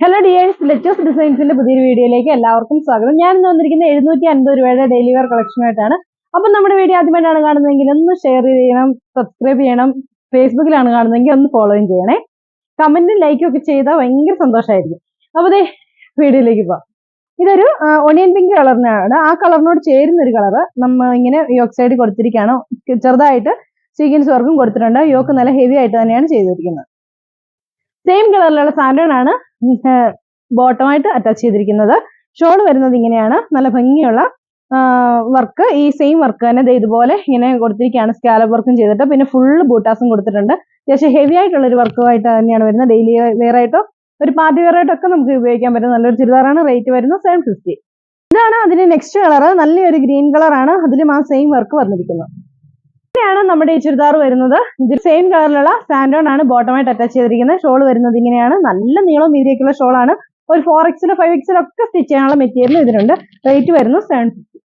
Hello dears ലെറ്റോസ് ഡിസൈൻസിന്റെ പുതിയൊരു വീഡിയോയിലേക്ക് എല്ലാവർക്കും സ്വാഗതം. ഞാൻ ഇന്ന് വന്നിരിക്കുന്ന എഴുന്നൂറ്റി അൻപത് രൂപയുടെ ഡെയിലി വെയർ കളക്ഷനായിട്ടാണ് അപ്പം നമ്മുടെ വീഡിയോ ആദ്യമായിട്ടാണ് കാണുന്നതെങ്കിൽ ഒന്ന് ഷെയർ ചെയ്യണം സബ്സ്ക്രൈബ് ചെയ്യണം ഫേസ്ബുക്കിലാണ് കാണുന്നതെങ്കിൽ ഒന്ന് ഫോളോയും ചെയ്യണേ. കമന്റും ലൈക്കും ഒക്കെ ചെയ്താൽ ഭയങ്കര സന്തോഷമായിരിക്കും അപ്പോൾ അതെ വീഡിയോയിലേക്ക് പോവാം. ഇതൊരു ഒണിയൻ പിങ്ക് കളറിനാണ് ആ കളറിനോട് ചേരുന്ന ഒരു കളറ് നമ്മൾ ഇങ്ങനെ യോക്ക് സൈഡ് കൊടുത്തിരിക്കുകയാണ് ചെറുതായിട്ട് സീക്വൻസ് വർക്കും കൊടുത്തിട്ടുണ്ട്. യോക്ക് നല്ല ഹെവി ആയിട്ട് തന്നെയാണ് ചെയ്തിരിക്കുന്നത്. സെയിം കളറിലുള്ള സാൻഡേൺ ആണ് ബോട്ടമായിട്ട് അറ്റാച്ച് ചെയ്തിരിക്കുന്നത്. ഷോൾ വരുന്നത് ഇങ്ങനെയാണ്. നല്ല ഭംഗിയുള്ള വർക്ക് ഈ സെയിം വർക്ക് തന്നെ ഇതുപോലെ ഇങ്ങനെ കൊടുത്തിരിക്കുകയാണ്. സ്കാലപ്പ് വർക്കും ചെയ്തിട്ട്. പിന്നെ ഫുള്ള് ബൂട്ടാസും കൊടുത്തിട്ടുണ്ട്. അത്യാവശ്യം ഹെവി ആയിട്ടുള്ള ഒരു വർക്കുമായിട്ട് തന്നെയാണ് വരുന്നത്. ഡെയിലി വെയർ ആയിട്ടോ ഒരു പാർട്ടി വെയർ ആയിട്ടൊക്കെ നമുക്ക് ഉപയോഗിക്കാൻ പറ്റും. നല്ലൊരു ചുരിദാറാണ്. റേറ്റ് വരുന്നത് സെവൻ ഫിഫ്റ്റി ഇതാണ് അതിന്റെ നെക്സ്റ്റ് കളർ നല്ലൊരു ഗ്രീൻ കളറാണ് അതിലും ആ സെയിം വർക്ക് വന്നിരിക്കുന്നത്. ഇങ്ങനെയാണ് നമ്മുടെ ഈ ചുരിദാർ വരുന്നത്. ഇത് സെയിം കളറിലുള്ള സാൻഡോൺ ആണ് ബോട്ടമായിട്ട് അറ്റാച്ച് ചെയ്തിരിക്കുന്നത്. ഷോൾ വരുന്നത് ഇങ്ങനെയാണ്. നല്ല നീളം വീതിയൊക്കെയുള്ള ആണ്. ഒരു ഫോർ എക്സിലോ ഫൈവ് എക്സിലോ ഒക്കെ സ്റ്റിച്ച് ചെയ്യാനുള്ള മെറ്റീരിയൽ ഇതിനുണ്ട് റേറ്റ് വരുന്നു സെവൻ ഫിഫ്റ്റി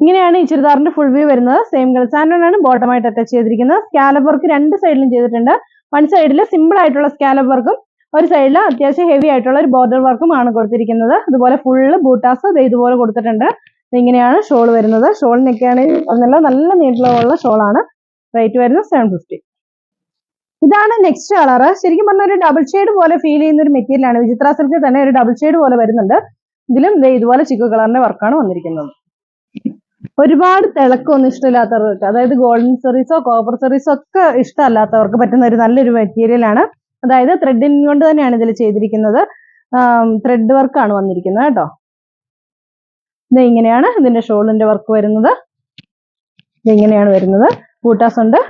ഇങ്ങനെയാണ് ഈ ചുരിദാറിന്റെ ഫുൾ വ്യൂ വരുന്നത്. സെയിം കളർ സാൻഡോൺ ആണ് ബോട്ടമായിട്ട് അറ്റാച്ച് ചെയ്തിരിക്കുന്നത്. സ്കാലപ്പ് വർക്ക് രണ്ട് സൈഡിലും ചെയ്തിട്ടുണ്ട്. വൺ സൈഡിൽ സിമ്പിൾ ആയിട്ടുള്ള സ്കാലപ്പ് വർക്കും ഒരു സൈഡിൽ അത്യാവശ്യം ഹെവി ആയിട്ടുള്ള ഒരു ബോർഡർ വർക്കും ആണ് കൊടുത്തിരിക്കുന്നത്. അതുപോലെ ഫുള്ള് ബൂട്ടാസ് ഇതുപോലെ കൊടുത്തിട്ടുണ്ട്. ഇങ്ങനെയാണ് ഷോൾ വരുന്നത്. ഷോളിനൊക്കെയാണ് നല്ല നല്ല നീട്ടിലുള്ള ഷോളാണ്. റേറ്റ് വരുന്നത് സെവൻ ഫിഫ്റ്റി ഇതാണ് നെക്സ്റ്റ് കളർ ശരിക്കും പറഞ്ഞാൽ ഒരു ഡബിൾ ഷെയ്ഡ് പോലെ ഫീൽ ചെയ്യുന്ന ഒരു മെറ്റീരിയൽ ആണ്. വിചിത്ര സിൽക്കിൽ തന്നെ ഒരു ഡബിൾ ഷെയ്ഡ് പോലെ വരുന്നുണ്ട്. ഇതിലും ഇതുപോലെ ചിക്കു കളറിന്റെ വർക്കാണ് വന്നിരിക്കുന്നത്. ഒരുപാട് തിളക്കമൊന്നും ഇഷ്ടമില്ലാത്തവർക്ക് അതായത് ഗോൾഡൻ സെറീസോ കോപ്പർ സെറീസോ ഒക്കെ ഇഷ്ടമല്ലാത്തവർക്ക് പറ്റുന്ന ഒരു നല്ലൊരു മെറ്റീരിയൽ ആണ്. അതായത് ത്രെഡിൻ കൊണ്ട് തന്നെയാണ് ഇതിൽ ചെയ്തിരിക്കുന്നത്. ത്രെഡ് വർക്കാണ് വന്നിരിക്കുന്നത് കേട്ടോ. ഇത് ഇങ്ങനെയാണ് ഇതിന്റെ ഷോളിന്റെ വർക്ക് വരുന്നത്. ഇതിങ്ങനെയാണ് വരുന്നത്. കൂട്ടാസ് ഉണ്ട്.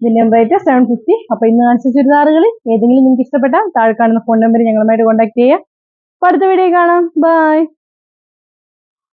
ഇതിന്റെ റേറ്റ് സെവൻ ഫിഫ്റ്റി അപ്പൊ ഇന്ന് കാണിച്ച ചുരിദാറുകളിൽ ഏതെങ്കിലും നിങ്ങൾക്ക് ഇഷ്ടപ്പെട്ടാൽ താഴെ കാണുന്ന ഫോൺ നമ്പർ ഞങ്ങളുമായിട്ട് കോൺടാക്ട് ചെയ്യാം. അപ്പൊ അടുത്ത വീഡിയോ കാണാം. ബൈ